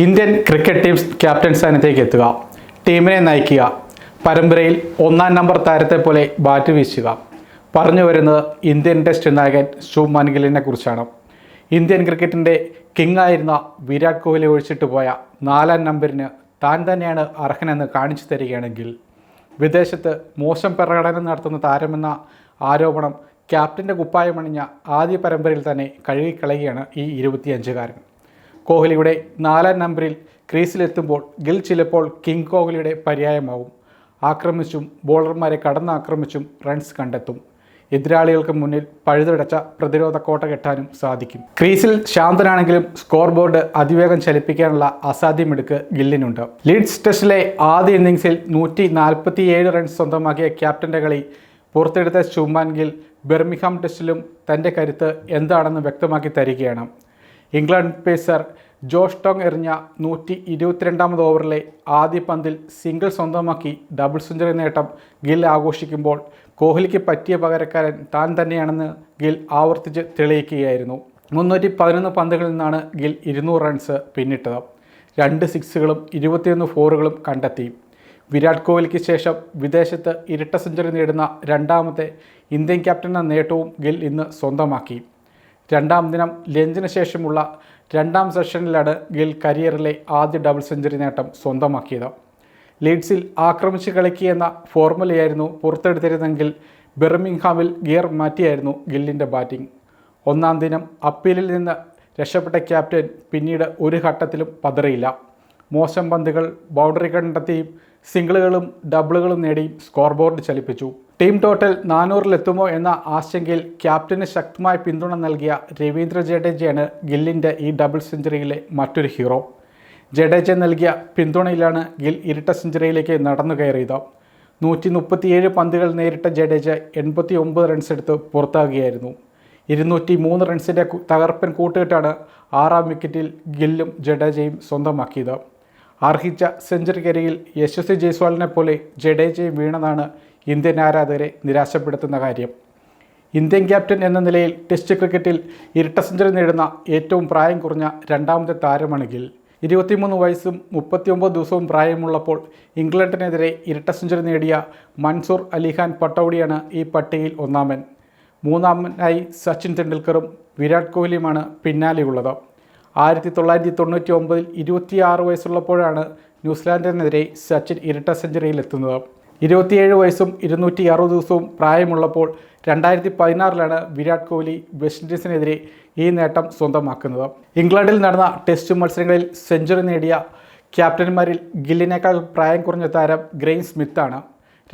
Indian cricket team captain സ്ഥാനത്തേക്ക് എത്തുക. ടീമിനെ നയിക്കുക. പരമ്പരയിൽ ഒന്നാം നമ്പർ താരത്തെ പോലെ ബാറ്റ് വീശുക. പറഞ്ഞു വരുന്നത് ഇന്ത്യൻ ടെസ്റ്റ് നായകൻ ശുഭ്മാൻ ഗില്ലിനെ കുറിച്ചാണ്. ഇന്ത്യൻ ക്രിക്കറ്റിന്റെ കിങ് ആയിരുന്ന വിരാട് കോഹ്ലി ഒഴിച്ചിട്ട് പോയ നാലാം നമ്പറിന് താൻ തന്നെയാണ് അർഹനെന്ന് കാണിച്ചു തരികയാണെങ്കിൽ വിദേശത്ത് മോശം പ്രകടനം നടത്തുന്ന താരമെന്ന ആരോപണം ക്യാപ്റ്റന്റെ കുപ്പായമണിഞ്ഞ ആദ്യ പരമ്പരയിൽ തന്നെ കഴുകിക്കളയുകയാണ് ഈ ഇരുപത്തിയഞ്ചുകാരൻ. കോഹ്ലിയുടെ നാലാം നമ്പറിൽ ക്രീസിലെത്തുമ്പോൾ ഗിൽ ചിലപ്പോൾ കിങ് കോഹ്ലിയുടെ പര്യായമാവും. ആക്രമിച്ചും ബോളർമാരെ കടന്നാക്രമിച്ചും റൺസ് കണ്ടെത്തും. എതിരാളികൾക്ക് മുന്നിൽ പഴുതടച്ച പ്രതിരോധ കോട്ട കെട്ടാനും സാധിക്കും. ക്രീസിൽ ശാന്തനാണെങ്കിലും സ്കോർ ബോർഡ് അതിവേഗം ചലിപ്പിക്കാനുള്ള അസാധ്യമെടുക്ക് ഗില്ലിനുണ്ട്. ലീഡ്സ് ടെസ്റ്റിലെ ആദ്യ ഇന്നിങ്സിൽ നൂറ്റി നാൽപ്പത്തിയേഴ് റൺസ് സ്വന്തമാക്കിയ ക്യാപ്റ്റന്റെ കളി പുറത്തെടുത്ത ശുമാൻ ഗിൽ ബെർമിഹാം ടെസ്റ്റിലും തന്റെ കരുത്ത് എന്താണെന്ന് വ്യക്തമാക്കി തരികയാണ്. ഇംഗ്ലണ്ട് പേസർ ജോഷ് ടോങ് എറിഞ്ഞ നൂറ്റി ഇരുപത്തിരണ്ടാമത് ഓവറിലെ ആദ്യ പന്തിൽ സിംഗിൾ സ്വന്തമാക്കി ഡബിൾ സെഞ്ചുറി നേട്ടം ഗിൽ ആഘോഷിക്കുമ്പോൾ കോഹ്ലിക്ക് പറ്റിയ പകരക്കാരൻ താൻ തന്നെയാണെന്ന് ഗിൽ ആവർത്തിച്ച് തെളിയിക്കുകയായിരുന്നു. മുന്നൂറ്റി പതിനൊന്ന് പന്തുകളിൽ നിന്നാണ് ഗിൽ ഇരുന്നൂറ് റൺസ് പിന്നിട്ടത്. രണ്ട് സിക്സുകളും ഇരുപത്തിയൊന്ന് ഫോറുകളും കണ്ടെത്തി. വിരാട് കോഹ്ലിക്ക് ശേഷം വിദേശത്ത് ഇരട്ട സെഞ്ചുറി നേടുന്ന രണ്ടാമത്തെ ഇന്ത്യൻ ക്യാപ്റ്റൻ എന്ന നേട്ടവും ഗിൽ ഇന്ന് സ്വന്തമാക്കി. രണ്ടാം ദിനം ലഞ്ചിന് ശേഷമുള്ള രണ്ടാം സെഷനിലാണ് ഗിൽ കരിയറിലെ ആദ്യ ഡബിൾ സെഞ്ചുറി നേട്ടം സ്വന്തമാക്കിയത്. ലീഡ്സിൽ ആക്രമിച്ച് കളിക്കുകയെന്ന ഫോർമുലയായിരുന്നു പുറത്തെടുത്തിരുന്നെങ്കിൽ ബെർമിംഗ്ഹാമിൽ ഗിയർ മാറ്റിയായിരുന്നു ഗില്ലിന്റെ ബാറ്റിംഗ്. ഒന്നാം ദിനം അപ്പീലിൽ നിന്ന് രക്ഷപ്പെട്ട ക്യാപ്റ്റൻ പിന്നീട് ഒരു ഘട്ടത്തിലും പതറിയില്ല. മോശം പന്തുകൾ ബൗണ്ടറി കണ്ടെത്തിയും സിംഗിളുകളും ഡബിളുകളും നേടിയും സ്കോർ ബോർഡ് ചലിപ്പിച്ചു. ടീം ടോട്ടൽ നാനൂറിലെത്തുമോ എന്ന ആശങ്കയിൽ ക്യാപ്റ്റന് ശക്തമായ പിന്തുണ നൽകിയ രവീന്ദ്ര ജഡേജയാണ് ഗില്ലിന്റെ ഈ ഡബിൾ സെഞ്ചുറിയിലെ മറ്റൊരു ഹീറോ. ജഡേജ നൽകിയ പിന്തുണയിലാണ് ഗിൽ ഇരട്ട സെഞ്ചുറിയിലേക്ക് നടന്നു കയറിയത്. നൂറ്റി മുപ്പത്തിയേഴ് പന്തുകൾ നേരിട്ട ജഡേജ എൺപത്തി ഒമ്പത് റൺസ് എടുത്ത് പുറത്താകുകയായിരുന്നു. ഇരുന്നൂറ്റി മൂന്ന് റൺസിന്റെ തകർപ്പൻ കൂട്ടുകെട്ടാണ് ആറാം വിക്കറ്റിൽ ഗില്ലും ജഡേജയും സ്വന്തമാക്കിയത്. അർഹിച്ച സെഞ്ചുറിക്കരിയിൽ യശസ്വി ജയ്സ്വാളിനെ പോലെ ജഡേജയും വീണതാണ് ഇന്ത്യൻ ആരാധകരെ നിരാശപ്പെടുത്തുന്ന കാര്യം. ഇന്ത്യൻ ക്യാപ്റ്റൻ എന്ന നിലയിൽ ടെസ്റ്റ് ക്രിക്കറ്റിൽ ഇരട്ട സെഞ്ചുറി നേടുന്ന ഏറ്റവും പ്രായം കുറഞ്ഞ രണ്ടാമത്തെ താരമാണെങ്കിൽ ഇരുപത്തിമൂന്ന് വയസ്സും മുപ്പത്തിയൊമ്പത് ദിവസവും പ്രായമുള്ളപ്പോൾ ഇംഗ്ലണ്ടിനെതിരെ ഇരട്ട സെഞ്ചുറി നേടിയ മൻസൂർ അലിഖാൻ പട്ടൗഡിയാണ് ഈ പട്ടികയിൽ ഒന്നാമൻ. മൂന്നാമനായി സച്ചിൻ തെണ്ടുൽക്കറും വിരാട് കോഹ്ലിയുമാണ് പിന്നാലെയുള്ളത്. ആയിരത്തി തൊള്ളായിരത്തി തൊണ്ണൂറ്റി ഒമ്പതിൽ ഇരുപത്തിയാറ് വയസ്സുള്ളപ്പോഴാണ് ന്യൂസിലാൻഡിനെതിരെ സച്ചിൻ ഇരട്ട സെഞ്ചുറിയിലെത്തുന്നത് ഇരുപത്തിയേഴ് വയസ്സും ഇരുന്നൂറ്റി അറുപത് ദിവസവും പ്രായമുള്ളപ്പോൾ രണ്ടായിരത്തി പതിനാറിലാണ് വിരാട് കോഹ്ലി വെസ്റ്റ് ഇൻഡീസിനെതിരെ ഈ നേട്ടം സ്വന്തമാക്കുന്നത്. ഇംഗ്ലണ്ടിൽ നടന്ന ടെസ്റ്റ് മത്സരങ്ങളിൽ സെഞ്ചുറി നേടിയ ക്യാപ്റ്റന്മാരിൽ ഗില്ലിനേക്കാൾ പ്രായം കുറഞ്ഞ താരം ഗ്രെയിൻ സ്മിത്താണ്.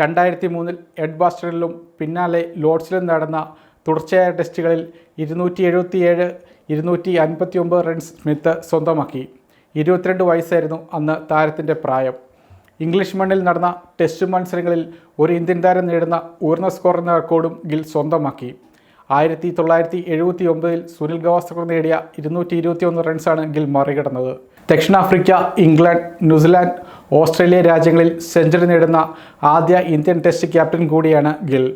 രണ്ടായിരത്തി മൂന്നിൽ എഡ് ബാസ്റ്റണിലും പിന്നാലെ ലോഡ്സിലും നടന്ന തുടർച്ചയായ ടെസ്റ്റുകളിൽ ഇരുന്നൂറ്റി എഴുപത്തിയേഴ് ഇരുന്നൂറ്റി അൻപത്തി ഒമ്പത് റൺസ് സ്മിത്ത് സ്വന്തമാക്കി. ഇരുപത്തിരണ്ട് വയസ്സായിരുന്നു അന്ന് താരത്തിന്റെ പ്രായം. ഇംഗ്ലീഷ് മണ്ണിൽ നടന്ന ടെസ്റ്റ് മത്സരങ്ങളിൽ ഒരു ഇന്ത്യൻ താരം നേടുന്ന ഉയർന്ന സ്കോർ എന്ന റെക്കോർഡും ഗിൽ സ്വന്തമാക്കി. ആയിരത്തി തൊള്ളായിരത്തി എഴുപത്തി ഒമ്പതിൽ സുനിൽ ഗവാസ്കർ നേടിയ ഇരുന്നൂറ്റി ഇരുപത്തി ഒന്ന് റൺസാണ് ഗിൽ മറികടന്നത്. ദക്ഷിണാഫ്രിക്ക ഇംഗ്ലണ്ട് ന്യൂസിലാൻഡ് ഓസ്ട്രേലിയ രാജ്യങ്ങളിൽ സെഞ്ചുറി നേടുന്ന ആദ്യ ഇന്ത്യൻ ടെസ്റ്റ് ക്യാപ്റ്റൻ കൂടിയാണ് ഗിൽ.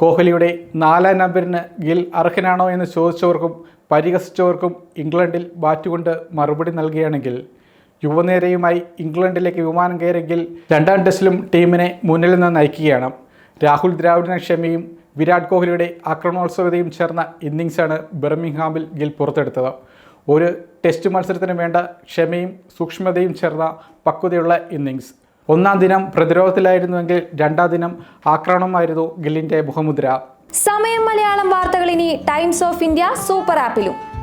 കോഹ്ലിയുടെ നാലാം നമ്പറിന് ഗിൽ അർഹനാണോ എന്ന് ചോദിച്ചവർക്കും പരിഹസിച്ചവർക്കും ഇംഗ്ലണ്ടിൽ ബാറ്റ് കൊണ്ട് മറുപടി നൽകുകയാണെങ്കിൽ യുവനേരയുമായി ഇംഗ്ലണ്ടിലേക്ക് വിമാനം കയറിയെങ്കിൽ രണ്ടാം ടെസ്റ്റിലും ടീമിനെ മുന്നിൽ നിന്ന് നയിക്കുകയാണ്. രാഹുൽ ദ്രാവിഡിന് ക്ഷമയും വിരാട് കോഹ്ലിയുടെ ആക്രമണോത്സവതയും ചേർന്ന ഇന്നിങ്സാണ് ബെർമിംഗ്ഹാമിൽ ഗിൽ പുറത്തെടുത്തത്. ഒരു ടെസ്റ്റ് മത്സരത്തിന് വേണ്ട ക്ഷമയും സൂക്ഷ്മതയും ചേർന്ന പക്വതയുള്ള ഇന്നിങ്സ് ഒന്നാം ദിനം പ്രതിരോധത്തിലായിരുന്നുവെങ്കിൽ രണ്ടാം ദിനം ആക്രമണമായിരുന്നു ഗില്ലിന്റെ മുഖമുദ്ര സമയം മലയാളം വാർത്തകൾ ഇനി ടൈംസ് ഓഫ് ഇന്ത്യ സൂപ്പർ ആപ്പിലും.